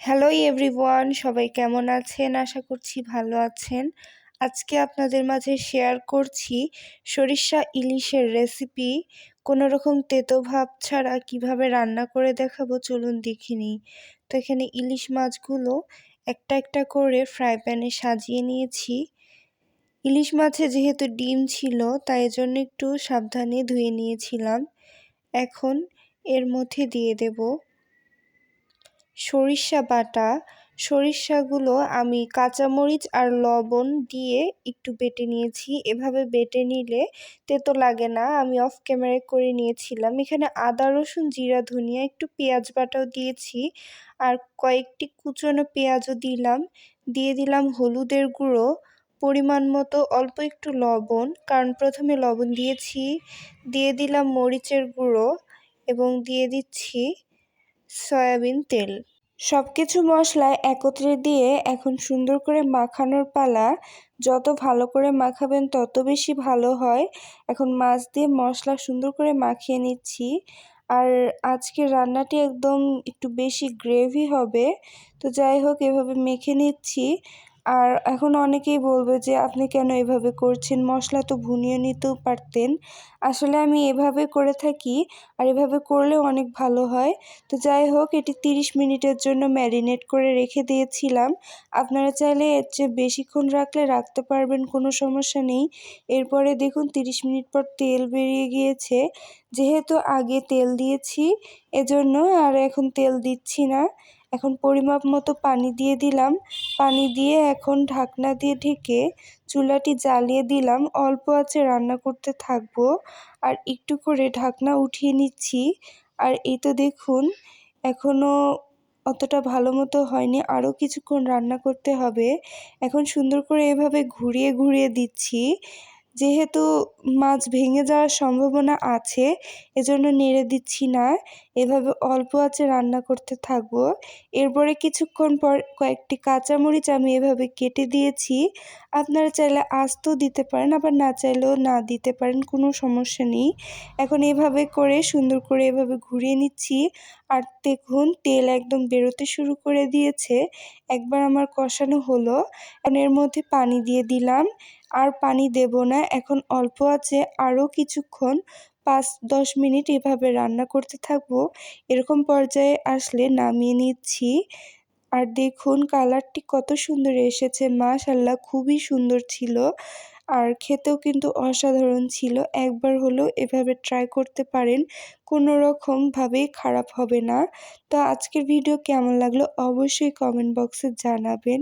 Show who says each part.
Speaker 1: Hello everyone সবাই কেমন আছেন? আশা করছি ভালো আছেন। আজকে আপনাদের মাঝে শেয়ার করছি সরিষা ইলিশের রেসিপি কোনো রকম তেতো ভাব ছাড়া কীভাবে রান্না করে দেখাবো চলুন দেখিনি তো এখানে ইলিশ মাছগুলো একটা একটা করে ফ্রাই প্যানে সাজিয়ে নিয়েছি। ইলিশ মাছে যেহেতু ডিম ছিল, তাই জন্য একটু সাবধানে ধুয়ে নিয়েছিলাম। এখন এর মধ্যে দিয়ে দেবো সরিষা বাটা। সরিষাগুলো আমি কাঁচামরিচ আর লবণ দিয়ে একটু বেটে নিয়েছি। এভাবে বেটে নিলে তেতো লাগে না। আমি অফ ক্যামেরায় করে নিয়েছিলাম। এখানে আদা, রসুন, জিরা, ধনিয়া, একটু পেঁয়াজ বাটাও দিয়েছি আর কয়েকটি কুচনো পেঁয়াজও দিলাম। দিয়ে দিলাম হলুদের গুঁড়ো, পরিমাণ মতো অল্প একটু লবণ, কারণ প্রথমে লবণ দিয়েছি। দিয়ে দিলাম মরিচের গুঁড়ো এবং দিয়ে দিচ্ছি সয়াবিন তেল। সব কিছু মশলায় একত্রে দিয়ে এখন সুন্দর করে মাখানোর পালা। যত ভালো করে মাখাবেন, তত বেশি ভালো হয়। এখন মাছ দিয়ে মশলা সুন্দর করে মাখিয়ে নিচ্ছি। আর আজকে রান্নাটি একদম একটু বেশি গ্রেভি হবে। তো যাই হোক, এভাবে মেখে নিচ্ছি। আর এখন অনেকেই বলবে যে, আপনি কেন এভাবে করছেন? মশলা তো ভুনিয়ে নিতেও পারতেন। আসলে আমি এভাবে করে থাকি আর এভাবে করলেও অনেক ভালো হয়। তো যাই হোক, এটি তিরিশ মিনিটের জন্য ম্যারিনেট করে রেখে দিয়েছিলাম। আপনারা চাইলে এর চেয়ে বেশিক্ষণ রাখলে রাখতে পারবেন, কোনো সমস্যা নেই। এরপরে দেখুন, তিরিশ মিনিট পর তেল বেরিয়ে গিয়েছে। যেহেতু আগে তেল দিয়েছি এজন্য আর এখন তেল দিচ্ছি না। এখন পরিমাপ মতো পানি দিয়ে দিলাম। পানি দিয়ে এখন ঢাকনা দিয়ে ঢেকে চুলাটি জ্বালিয়ে দিলাম। অল্প আছে, রান্না করতে থাকব। আর একটু করে ঢাকনা উঠিয়ে নিচ্ছি। আর এই তো দেখুন এখনও অতটা ভালো মতো হয়নি। আরও কিছুক্ষণ রান্না করতে হবে। এখন সুন্দর করে এভাবে ঘুরিয়ে ঘুরিয়ে দিচ্ছি। যেহেতু মাছ ভেঙে যাওয়ার সম্ভাবনা আছে, এজন্য নেড়ে দিচ্ছি না। এভাবে অল্প আছে রান্না করতে থাকব। এরপরে কিছুক্ষণ পর কয়েকটি কাঁচামরিচ আমি এভাবে কেটে দিয়েছি। আপনারা চাইলে আস্তও দিতে পারেন, আবার না চাইলেও না দিতে পারেন, কোনো সমস্যা নেই। এখন এভাবে করে সুন্দর করে এভাবে ঘুরিয়ে নিচ্ছি। আর দেখুন, তেল একদম বেরোতে শুরু করে দিয়েছে। একবার আমার কষানো হলো। এখন এর মধ্যে পানি দিয়ে দিলাম। আর পানি দেব না। এখন অল্প আছে আরও কিছুক্ষণ পাঁচ, দশ মিনিট এভাবে রান্না করতে থাকব। এরকম পর্যায়ে আসলে নামিয়ে নিচ্ছি। আর দেখুন কালারটি কত সুন্দর এসেছে মাশাল্লাহ খুবই সুন্দর ছিল। আর খেতেও কিন্তু অসাধারণ ছিল। একবার হলেও এভাবে ট্রাই করতে পারেন, কোনো রকমভাবেই খারাপ হবে না। তো আজকের ভিডিও কেমন লাগল অবশ্যই কমেন্ট বক্সে জানাবেন।